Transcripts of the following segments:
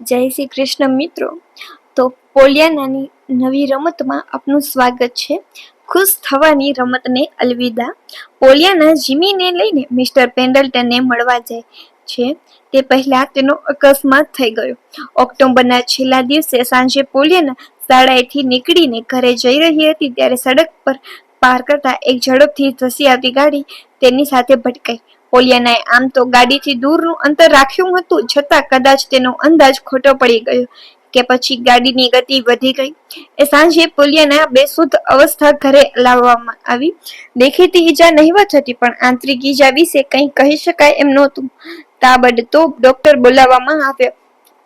જય શ્રી કૃષ્ણ મિત્રો. તો પોલિયાનાની નવી રમતમાં આપનું સ્વાગત છે. ખુશ થવાની રમતને અલવિદા. પોલિયાના જીમીને લઈને મિસ્ટર પેન્ડલ્ટનને મળવા જાય છે. તે પહેલાં તેનો અકસ્માત થઈ ગયો. ઓક્ટોબરના છેલ્લા દિવસે સાંજે પોલિયાના શાળાએથી નીકળીને ઘરે જઈ રહી હતી ત્યારે સડક પર પાર કરતા એક ઝડપથી ધસી આવતી ગાડી તેની સાથે ભટકાઈ. પોલિયાનાએ આમ તો ગાડીથી દૂરનું અંતર રાખ્યું હતું, છતાં કદાચ તેનો અંદાજ ખોટો પડી ગયો કે પછી ગાડીની ગતિ વધી ગઈ. એ સાંજે પોલિયાના બેસુદ્ધ અવસ્થા ઘરે લાવવામાં આવી. દેખીતી ઈજા નહીવત હતી, પણ આંતરિક ઈજા વિશે કંઈ કહી શકાય એમ નહોતું. તાબડતોબ ડોક્ટર બોલાવવામાં આવ્યો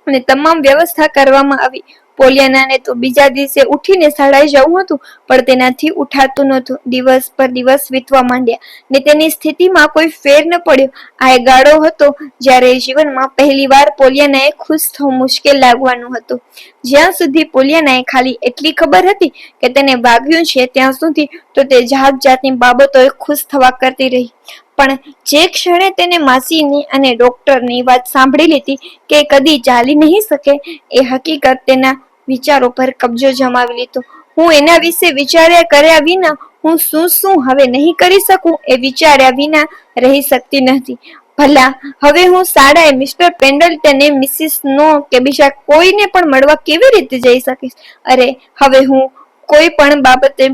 અને તમામ વ્યવસ્થા કરવામાં આવી. પોલિયાનાને તો બીજા દિવસે ઉઠીને શાળાએ જવું હતું, પણ તેનાથી ઉઠાતું નહોતું. દિવસ પર દિવસ વીતવા માંડ્યા ને તેની સ્થિતિમાં કોઈ ફેર ન પડ્યો. આ ગાળો હતો જ્યારે જીવનમાં પહેલીવાર પોલિયાનાએ ખુશ થવું મુશ્કેલ લાગવાનું હતું. જ્યાં સુધી પોલિયાનાએ ખાલી એટલી ખબર હતી કે તેને વાગ્યું છે ત્યાં સુધી તો તે જાત જાતની બાબતોએ ખુશ થવા કરતી રહી. પણ જે ક્ષણે તેને માસીની અને ડોક્ટરની વાત સાંભળી લીધી કે કદી ચાલી નહીં શકે, એ હકીકત તેના વિચારો પર કબજો જમાવી લીધો. હું એના વિશે વિચાર્યા કર્યા વિના હું શું શું હવે નહીં કરી શકું એ વિચાર્યા વિના રહી શકતી નથી. ભલા, હવે હું શાળાએ મિસ્ટર પેન્ડલ્ટને મિસિસ નો કે બીજા કોઈને પણ મળવા કેવી રીતે જઈ શકીશ? અરે, હવે હું કોઈ પણ બાબતે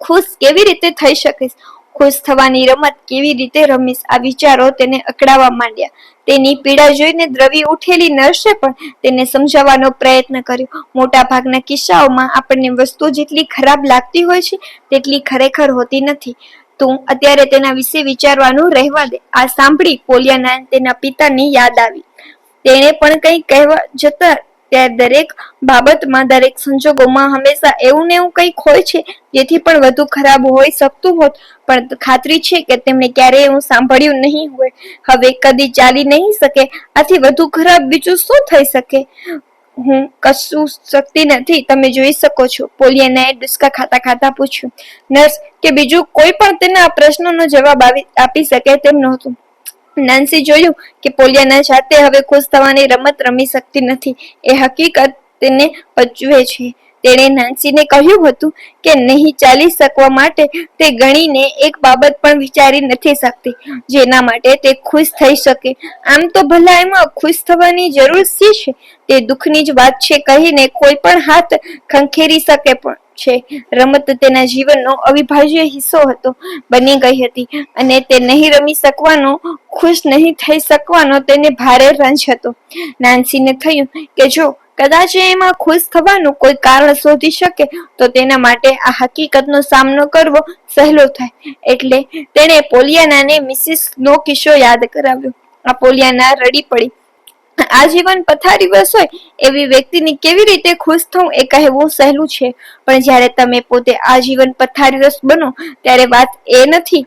ખુશ કેવી રીતે થઈ શકીશ? ખુશ થવાની રમત કેવી રીતે રમીશ? આ વિચારો તેને અકળાવવા માંડ્યા. તેની પીડા જોઈને દ્રવી ઉઠેલી નર્સે પણ તેને સમજાવવાનો પ્રયત્ન કર્યો. મોટા ભાગના કિસ્સાઓમાં આપણને વસ્તુ જેટલી ખરાબ લાગતી હોય છે, તેટલી ખરેખર હોતી નથી. તું અત્યારે તેના વિશે વિચારવાનું રહેવા દે. આ સાંભળી પોલિયાના તેના પિતાની યાદ આવી. તેણે પણ કંઈ કહેવા જતા ત્યારે દરેક બાબતમાં, દરેક સંજોગોમાં હંમેશા એવું ને એવું કંઈક હોય છે, જેથી પણ વધુ ખરાબ હોઈ શકતું હોત. પણ ખાતરી છે કે તેમણે ક્યારેય એવું સાંભળ્યું નહીં હોય. હવે કદી ચાલી નહીં શકે. આથી વધુ ખરાબ બીજું શું થઈ શકે? હું કશું શકતી નથી. તમે જોઈ શકો છો. પોલિયાનાએ ડુસ્કા ખાતા ખાતા પૂછ્યું. નર્સ, કે બીજું કોઈ પણ તેના પ્રશ્નનો જવાબ આપી શકે તેમ નહોતું. નાન્સી જોયું કે પોલિયાના જાતે હવે ખુશ થવાની રમત રમી શકતી નથી. એ હકીકત તેને પચવે છે. તેણે નાન્સીને કહ્યું હતું કે નહીં ચાલી શકવા માટે તે ગણીને એક બાબત પણ વિચારી નથી શકતી, જેના માટે તે ખુશ થઈ શકે. આમ તો ભલા એમાં ખુશ થવાની જરૂર શી છે? તે દુઃખની જ વાત છે કહીને કોઈ પણ હાથ ખંખેરી શકે પણ છે. રમત તેના જીવનનો અવિભાજ્ય હિસ્સો હતો, બની ગઈ હતી અને તે નહીં રમી શકવાનો, ખુશ નહીં થઈ શકવાનો તેને ભારે રંજ હતો. નાન્સીને થયું કે જો કદાચ એમાં ખુશ થવાનું કોઈ કારણ શોધી શકે, તો તેના માટે આ હકીકતનો સામનો કરવો સહેલો થાય. એટલે તેણે પોલિયાનાને મિસિસ નો કિસ્સો યાદ કરાવ્યો. આ પોલિયાના રડી પડી. આજીવન પથારીવશ હોય એવી વ્યક્તિની કેવી રીતે ખુશ થવું એ કહેવું સહેલું છે. પણ જ્યારે તમે પોતે આજીવન રસ બનો, ત્યારે વાત એ નથી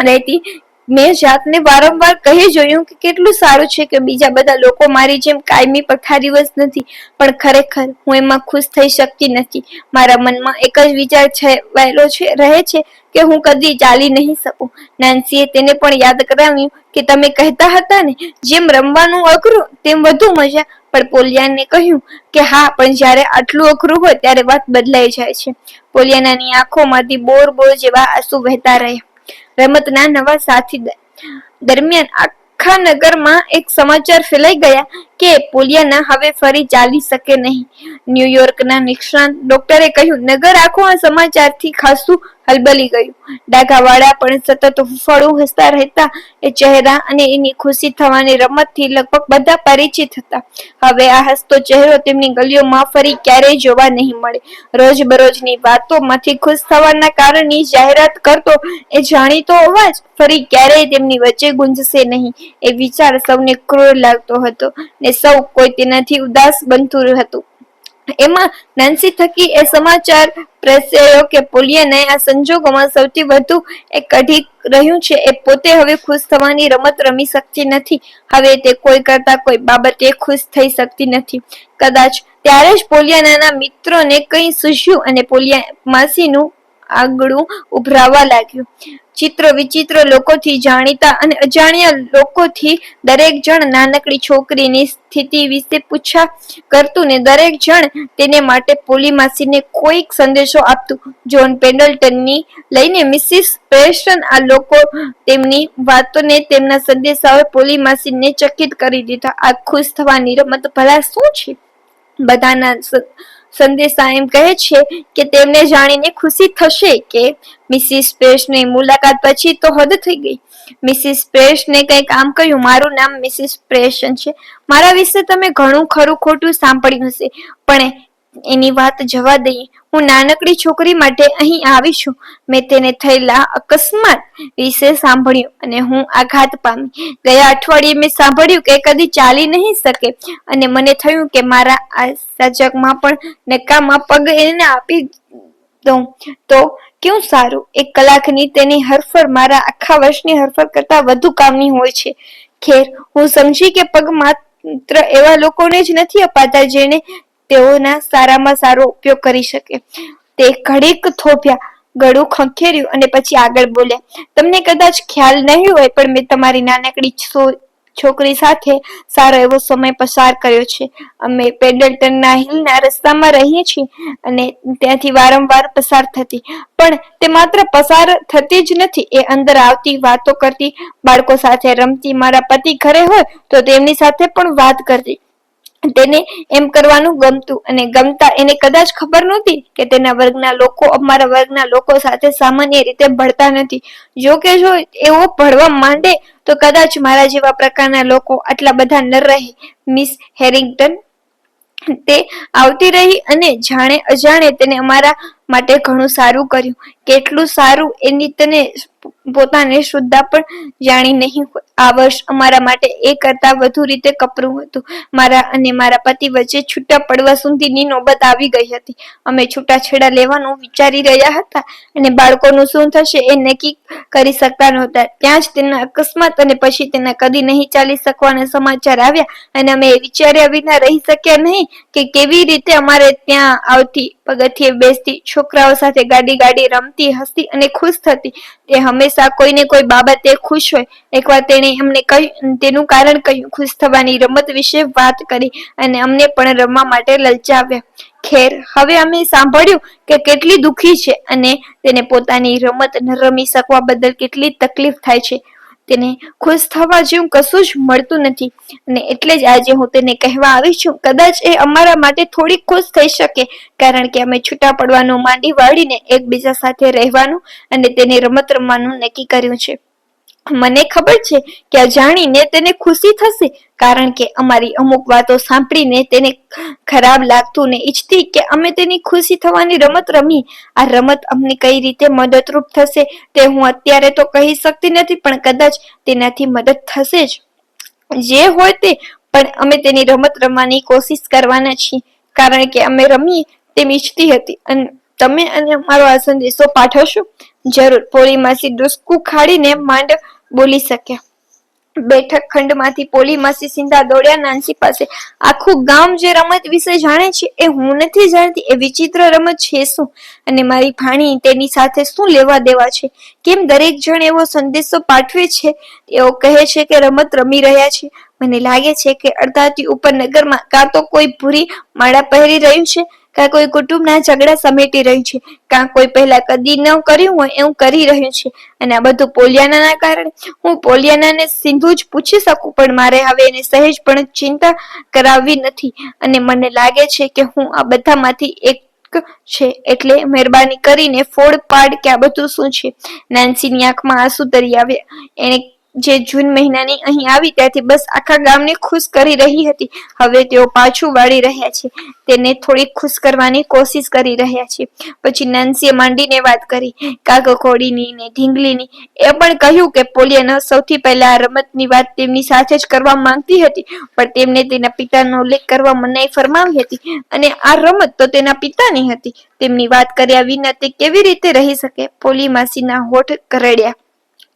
રહેતી મેં જાતને વારંવાર કહી જોયું કે કેટલું સારું છે કે બીજા બધા લોકો મારી જેમ કાયમી પથારીવશ નથી. પણ ખરેખર હું એમાં ખુશ થઈ શકતી નથી. મારા મનમાં એક જ વિચાર છવાયેલો છે, રહે છે કે હું કદી ચાલી નહીં શકું. નાન્સીએ તેને પણ યાદ કરાવ્યું કે તમે કહેતા હતા ને, જેમ રમવાનું અઘરું તેમ વધુ મજા. પણ પોલિયાને કહ્યું કે હા, પણ જ્યારે આટલું અઘરું હોય ત્યારે વાત બદલાઈ જાય છે. પોલિયાનાની આંખોમાંથી બોર બોર જેવા આંસુ વહેતા રહ્યા. રમતના નવા સાથી દરમિયાન આખા નગરમાં એક સમાચાર ફેલાઈ ગયા કે પોલિયાના હવે ફરી ચાલી શકે નહીં. ન્યુયોર્કના નિષ્ણાંત ડોક્ટરે કહ્યું, નગર આખો આ સમાચારથી ખાસું હલબલી ગયું. ડાઘાવાળા પણ સતત હુફાળું હસતા રહેતા, એ ચહેરા અને એની ખુશી થવાની રમતથી લગભગ બધા પરિચિત હતા. હવે આ હસતો ચહેરો તેમની ગલીઓમાં ફરી ક્યારેય જોવા નહીં મળે. રોજબરોજની વાતોમાંથી ખુશ થવાના કારણે જાહેરાત કરતો એ જાણીતો અવાજ ફરી ક્યારેય તેમની વચ્ચે ગુંજશે નહીં. એ વિચાર સૌને ક્રૂર લાગતો હતો ને સૌ કોઈ તેનાથી ઉદાસ બનતું હતું એમાં નાન્સી થકી એ સમાચાર પ્રસર્યો કે પોલિયાને આ સંજોગોમાં સૌથી વધુ એ કઢી રહ્યું છે, એ પોતે હવે ખુશ થવાની રમત રમી શકતી નથી. હવે તે કોઈ કરતા કોઈ બાબતે ખુશ થઈ શકતી નથી. કદાચ ત્યારે જ પોલિયાનાના મિત્રોને કંઈ સૂઝ્યું અને પોલિયા માસીનું આગળું ઉભરાવા લાગ્યું. ચિત્ર વિચિત્ર લોકોથી જાણીતા અને અજાણ્યા લોકોથી દરેક જણ નાનકડી છોકરીની સ્થિતિ વિશે પૂછા કરતું ને દરેક જણ તેને માટે પોલી માસીને કોઈક સંદેશો આપતું. જોન પેન્ડલટનની લઈને મિસિસ પ્રેસ્ટન આ લોકો તેમની વાતોને તેમના સંદેશાઓએ પોલી માસીને ચકિત કરી દીધા. આ ખુશ થવાની રમત ભલા શું છે? બધાના સંદેશા એમ કહે છે કે તેમને જાણીને ખુશી થશે કે મિસિસ પ્રેસની મુલાકાત પછી તો હદ થઈ ગઈ. મિસિસ પ્રેસને કંઈ કામ કહ્યું, મારું નામ મિસિસ પ્રેશન છે. મારા વિશે તમે ઘણું ખરું ખોટું સાંભળ્યું હશે, પણ એની વાત જવા દઈએ. હું નાનકડી છોકરી માટે અહીં આવી છું. મેં તેને થયેલા અકસ્માત વિશે સાંભળ્યું અને હું આઘાત પામી. ગયા અઠવાડિયે મેં સાંભળ્યું કે કદી ચાલી નહીં શકે અને મને થયું કે મારા આ સજગમાં પણ નકામાં પગ એને આપી દઉં. તો કેવું સારું? એક કલાકની તેની હરફર મારા આખા વર્ષની હરફર કરતા વધુ કામની હોય છે. ખેર, હું સમજી કે પગ માત્ર એવા લોકોને જ નથી અપાતા જેને તેઓના સારામાં સારો ઉપયોગ કરી શકે. તે ઘડીક થોભ્યા, ગળું ખંખેર્યું અને પછી આગળ બોલ્યા, તમને કદાચ ખ્યાલ નહીં હોય, પણ મેં તમારી નાનકડી છોકરી સાથે સારો એવો સમય પસાર કર્યો છે. અમે પેડલટનના હિલના રસ્તામાં રહીએ છીએ અને ત્યાંથી વારંવાર પસાર થતી. પણ તે માત્ર પસાર થતી જ નથી, એ અંદર આવતી વાતો કરતી. બાળકો સાથે રમતી મારા પતિ ઘરે હોય, તો તેમની સાથે પણ વાત કરતી. તેને એમ કરવાનું ગમતું અને ગમતા એને કદાચ ખબર નહોતી કે તેના વર્ગના લોકો, અમારા વર્ગના લોકો સાથે સામાન્ય રીતે ભળતા નથી. જો કે જો એવો ભળવા માંડે તો કદાચ મારા જેવા પ્રકારના લોકો આટલા બધા ન રહે. મિસ હેરિંગ્ટન, તે આવતી રહી અને જાણે અજાણે તેને અમારા માટે ઘણું સારું કર્યું. કેટલું સારું એની તને પોતાને શુદ્ધા પણ જાણી નહીં આ વર્ષ અમારા માટે એ કરતા વધુ રીતે કપરું હતું. મારા અને મારા પતિ વચ્ચે છૂટા પડવા સુધીની નોબત આવી ગઈ હતી. અમે છૂટાછેડા લેવાનું વિચારી રહ્યા હતા અને બાળકોનું શું થશે એ નક્કી કરી શકતા નહોતા. ત્યાં જ તેના અકસ્માત અને પછી તેના કદી નહીં ચાલી શકવાના સમાચાર આવ્યા અને અમે વિચાર્યા વિના રહી શક્યા નહીં કે કેવી રીતે અમારે ત્યાં આવતી પગથિયે બેસતી, છોકરાઓ સાથે ગાડી ગાડી રમતી, હસતી અને ખુશ થતી. તે હંમેશા કોઈને કોઈ બાબતે ખુશ હોય. એકવાર તેણે અમને કહ્યું, તેનું કારણ કહ્યું, ખુશ થવાની રમત વિશે વાત કરી અને અમને પણ રમવા માટે લલચાવ્યા. ખેર, હવે અમે સાંભળ્યું કે કેટલી દુઃખી છે અને તેને પોતાની રમત ન રમી શકવા બદલ કેટલી તકલીફ થાય છે. તેને ખુશ થવા જેવું કશું જ મળતું નથી. અને એટલે જ આજે હું તેને કહેવા આવી છું, કદાચ એ અમારા માટે થોડી ખુશ થઈ શકે, કારણ કે અમે છૂટા પડવાનું માંડી વાળીને એકબીજા સાથે રહેવાનું અને તેની રમત રમવાનું નક્કી કર્યું છે. મને ખબર છે કે જાણીને તેને ખુશી થશે, કારણ કે અમારી અમુક વાતો સાંભળીને તેને ખરાબ લાગતું ને ઈચ્છતી કે અમે તેની ખુશી થવાની રમત રમી. આ રમત અમને કઈ રીતે મદદરૂપ થશે તે હું અત્યારે તો કહી શકતી નથી, પણ કદાચ તેનાથી મદદ થશે જ. જે હોય તે, પણ અમે તેની રમત રમવાની કોશિશ કરવાના છીએ, કારણ કે અમે રમીએ તેમ ઈચ્છતી હતી. અને તમે અને અમારો આ સંદેશો પાઠવશો? જરૂર. પોલી માસી ડુસકું ખાડીને માંડ બોલી શક્યા બેઠક ખંડમાંથી પોલી માસી સીધા દોડ્યા, નાનસી પાસે. આખું ગામ જે રમત વિશે જાણે છે એ હું નથી જાણતી, એ વિચિત્ર રમત છે શું? અને મારી ભાણી તેની સાથે શું લેવા દેવા છે? કેમ દરેક જણ એવો સંદેશો પાઠવે છે? એવો કહે છે કે રમત રમી રહ્યા છે. મને લાગે છે કે અડધાથી ઉપર નગરમાં કાં તો કોઈ ભૂરી માળા પહેરી રહ્યું છે, કાં કોઈ કુટુંબના ઝઘડા સમેટી રહ્યું છે, કાં કોઈ પહેલા કદી ન કર્યું હોય એવું કરી રહ્યું છે. અને આ બધું પોલિયાનાના કારણે હું પોલિયાનાને સીધું જ પૂછી શકું, પણ મારે હવે એને સહેજ પણ ચિંતા કરાવવી નથી. અને મને લાગે છે કે હું આ બધામાંથી એક છે, એટલે મહેરબાની કરીને ફોડ પાડ કે આ બધું શું છે? નાનસીની આંખમાં આંસુ તરી આવ્યા. એને જે જૂન મહિનાની અહીં આવી ત્યાંથી બસ આખા ગામને ખુશ કરી રહી હતી. હવે તેઓ પાછું વાળી રહ્યા છે. તેને થોડી ખુશ કરવાની કોશિશ કરી રહ્યા છે. પછી નાનસીએ માંડીને વાત કરી. કાકકોડીની ને ઢીંગલીની એ પણ કહ્યું કે પોલિયાનો સૌથી પહેલા આ રમતની વાત તેમની સાથે જ કરવા માંગતી હતી. પણ તેમને તેના પિતાનો ઉલ્લેખ કરવા મનાઈ ફરમાવી હતી. અને આ રમત તો તેના પિતાની હતી. તેમની વાત કર્યા વિના તે કેવી રીતે રહી શકે? પોલી માસીના હોઠ કરડ્યા.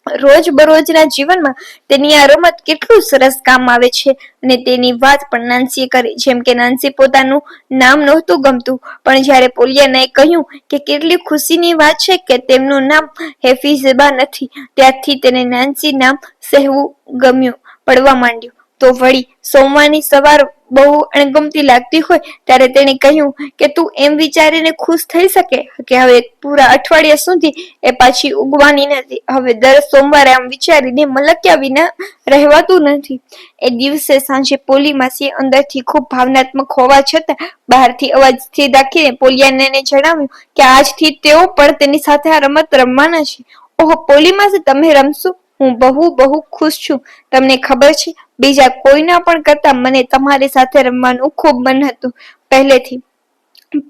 રોજ બરોજના જીવનમાં તેની આ રમત કેટલું સરસ કામ આવે છે અને તેની વાત પણ નાન્સીએ કરી, જેમ કે નાન્સી પોતાનું નામ નહોતું ગમતું, પણ જ્યારે પોલિયાનાએ કહ્યું કે કેટલી ખુશીની વાત છે કે તેમનું નામ હેફીઝબા નથી, ત્યારથી તેને નાન્સી નામ સહેવું ગમ્યું, પડવા માંડ્યું. તો વળી સોમવારની સવાર બહુ અણગમતી લાગતી હોય, ત્યારે તેણે કહ્યું કે તું એમ વિચારીને ખુશ થઈ શકે કે હવે પૂરા અઠવાડિયા સુધી એ પાછી ઉગવાની નથી. હવે દર સોમવારે આમ વિચારીને મલક્યા વિના રહેવાતું નથી. એ દિવસે સાંજે પોલી માસીએ અંદરથી ખૂબ ભાવનાત્મક હોવા છતાં બહારથી અવાજ સ્થિર રાખીને પોલિયાને જણાવ્યું કે આજથી તેઓ પણ તેની સાથે આ રમત રમવાના છે. ઓહો પોલી માસી તમે રમશો? હું બહુ બહુ ખુશ છું. તમને ખબર છે બીજા કોઈના પણ કરતા મને તમારી સાથે રમવાનું ખૂબ મન હતું. પહેલેથી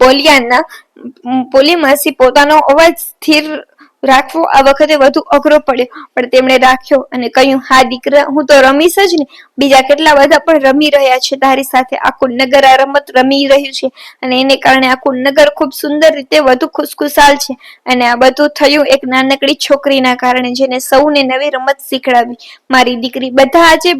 પોલિયાના પોલી માસી પોતાનો અવાજ સ્થિર રાખવો આ વખતે વધુ અઘરો પડ્યો. પણ તેમણે રાખ્યો અને કહ્યું, હા, દીકરા, હું તો રમીશ જ ને. બીજા કેટલા બધા પણ રમી રહ્યા છે. તારી સાથે આખું નગર આ રમત રમી રહ્યું છે અને એને કારણે આખું નગર ખૂબ સુંદર રીતે વધુ ખુશખુશાલ છે. અને આ બધું થયું એક નાનકડી છોકરીના કારણે જેને સૌને નવી રમત શીખડાવી. મારી દીકરી બધા આજે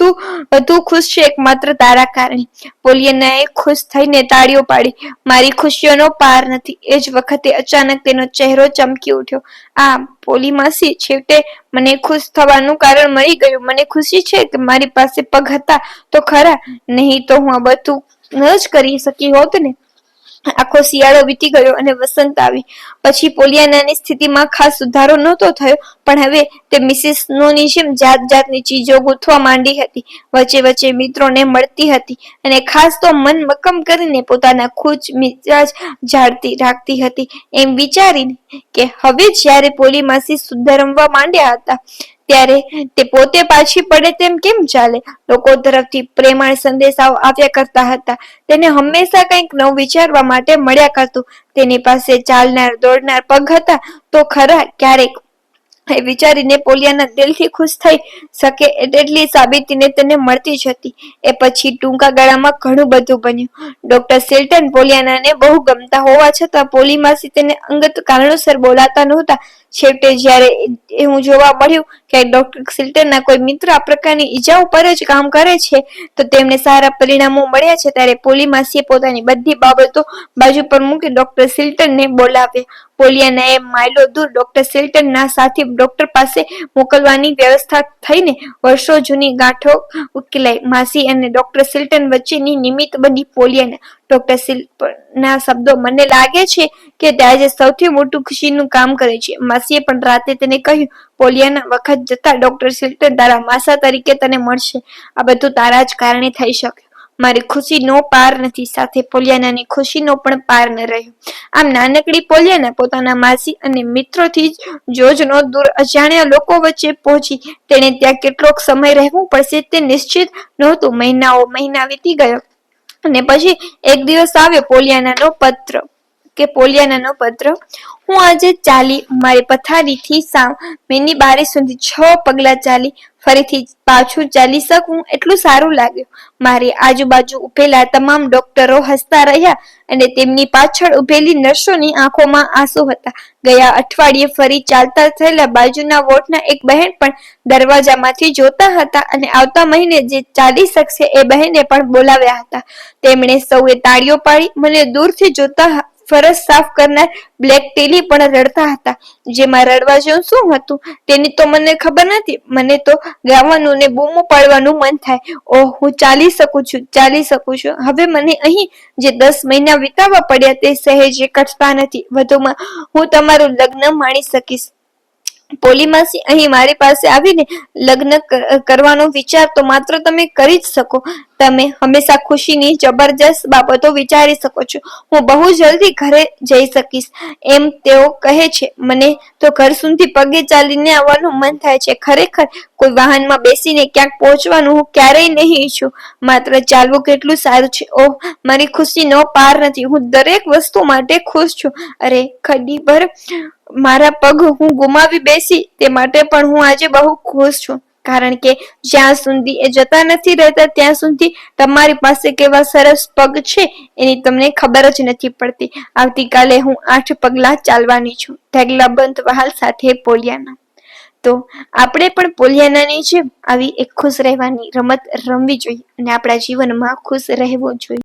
તું વધુ ખુશ છે એકમાત્ર તારા કારણે. પોલિયનાએ ખુશ થઈને તાળીઓ પાડી. મારી ખુશીઓનો પાર નથી. એ જ વખતે અચાનક તેનો ચહેરો ચમકી ઉઠ્યો. આ પોલી માસી, છેવટે મને ખુશ થવાનું કારણ મળી ગયું. મને ખુશી છે કે મારી પાસે પગ હતા તો ખરા. નહીં તો હું આ બધું ન જ કરી શકી હોત ને. આખો શિયાળો વીતી ગયો અને વસંત આવી. પછી પોલિયાનાની સ્થિતિમાં ખાસ સુધારો નહોતો થયો, પણ હવે તે મિસિસ નોની જેમ જાત જાતની ચીજો ગૂંથવા માંડી હતી. વચ્ચે વચ્ચે મિત્રોને મળતી હતી અને ખાસ તો મન મક્કમ કરીને પોતાના ખુજ મિજાજ જાળતી રાખતી હતી, એમ વિચારીને કે હવે જ્યારે પોલી માસી સુધરવા માંડ્યા હતા ત્યારે તે પોતે પાછી પડે તેમ કેમ ચાલે? લોકો તરફથી પ્રેમાળ સંદેશાઓ આવ્યા કરતા હતા. તેને હંમેશા કંઈક નવું વિચારવા માટે મળ્યા કરતું. તેની પાસે ચાલનાર, દોડનાર પગ હતા તો ખરા ક્યારેક એ વિચારીને દિલથી ખુશ થઈ શકે એટલી સાબિતીને તેને મળતી જ હતી. એ પછી ટૂંકા ગાળામાં ઘણું બધું બન્યું. ડોક્ટર સિલ્ટન પોલિયાનાને બહુ ગમતા હોવા છતાં પોલીમાસી તેને અંગત કારણોસર બોલાતા નહોતા. છેવટે જ્યારે એવું જોવા મળ્યું કે ડોક્ટર સિલ્ટરના કોઈ મિત્ર આ પ્રકારની ઈજાઓ પર જ કામ કરે છે, તો તેમને સારા પરિણામો મળ્યા છે. ત્યારે પોલીમાસીએ પોતાની બધી બાબતો બાજુ પર મૂકી ડોક્ટર સિલ્ટનને બોલાવ્યા. પોલિયાનાએ માઇલો દૂર ડોક્ટર સિલ્ટનના સાથી ડોક્ટર પાસે મોકલવાની વ્યવસ્થા થઈને વર્ષો જૂની ગાંઠો ઉકેલાઈ. માસી અને ડોક્ટર સિલ્ટન વચ્ચેની નિમિત્ત બની પોલિયાના ડોક્ટર શિલ્પના શબ્દો મને લાગે છે કે તે આજે સૌથી મોટું ખુશીનું કામ કરે છે. માસીએ પણ રાતે તેને કહ્યું, પોલિયાના વખત જતા ડોક્ટર શિલ્ટન તારા માસા તરીકે તને મળશે. આ બધું તારા જ કારણે થઈ શકે. મારી ખુશીનો પાર નથી. સાથે પોલિયાનાની ખુશીનો પણ પાર ન રહ્યો. આમ નાનકડી પોલિયાના પોતાના માસી અને મિત્રોથી જોજનો દૂર અજાણ્યા લોકો વચ્ચે પહોંચી. તેણે ત્યાં કેટલોક સમય રહેવું પડશે તે નિશ્ચિત નહોતું. મહિનાઓ મહિના વીતી ગયો. અને પછી એક દિવસ આવ્યો પોલિયાનાનો પત્ર, કે પોલિયાનાનો પત્ર, હું આજે ચાલી, મારી પથારીથી સામેની બારી સુધી છ પગલા ચાલી ફરીથી પાછું ચાલી શકું એટલું સારું લાગ્યું. મારી આજુબાજુ ઉભેલા તમામ ડોક્ટરો હસતા રહ્યા અને તેમની પાછળ ઉભેલી નર્સોની આંખોમાં આંસુ હતા. ગયા અઠવાડિયે ફરી ચાલતા થયેલા બાજુના વોટના એક બહેન પણ દરવાજામાંથી જોતા હતા અને આવતા મહિને જે ચાલી શકશે એ બહેને પણ બોલાવ્યા હતા. તેમણે સૌએ તાળીઓ પાડી, મને દૂરથી જોતા ફરજ સાફ કરનાર બ્લેક ટેલી પણ રડતા હતા. જેમાં રડવા જેવું શું હતું? તેની તો મને ખબર નથી. મને તો ગાવાનું ને બૂમો પાડવાનું મન થાય. ઓહ, હું ચાલી શકું છું, ચાલી શકું છું. હવે મને અહીં જે દસ મહિના વિતાવવા પડ્યા તે સહેજે કટતા નથી. વધુમાં હું તમારું લગ્ન માણી શકીશ. પોલીમાસી અહીં મારી પાસે આવીને લગ્ન કરવાનો વિચાર તો માત્ર તમે કરી જ શકો. તમે હંમેશા ખુશીની જબરજસ્ત બાબતો વિચારી શકો છો. હું બહુ જલ્દી ઘરે જઈ શકીશ. એમ તેઓ કહે છે. મને તો ઘર સુધી પગે ચાલીને આવવાનું મન થાય છે. ખરેખર કોઈ વાહનમાં બેસીને ક્યાંક પહોંચવાનું હું ક્યારેય નહીં ઈચ્છું. માત્ર ચાલવું કેટલું સારું છે. ઓહ, મારી ખુશી નો પાર નથી. હું દરેક વસ્તુ માટે ખુશ છું. અરે ખડી ભર મારા પગ હું ગુમાવી બેસી તે માટે પણ હું આજે બહુ ખુશ છું. કારણ કે જ્યાં સુધી એ જતા નથી રહેતા, ત્યાં સુધી તમારી પાસે કેવા સરસ પગ છે એની તમને ખબર જ નથી પડતી. આવતીકાલે હું આઠ પગલા ચાલવાની છું. ઢગલા બંધ વહાલ સાથે પોલિયાના. તો આપણે પણ પોલિયાનાની જેમ આવી એક ખુશ રહેવાની રમત રમવી જોઈએ અને આપણા જીવનમાં ખુશ રહેવું જોઈએ.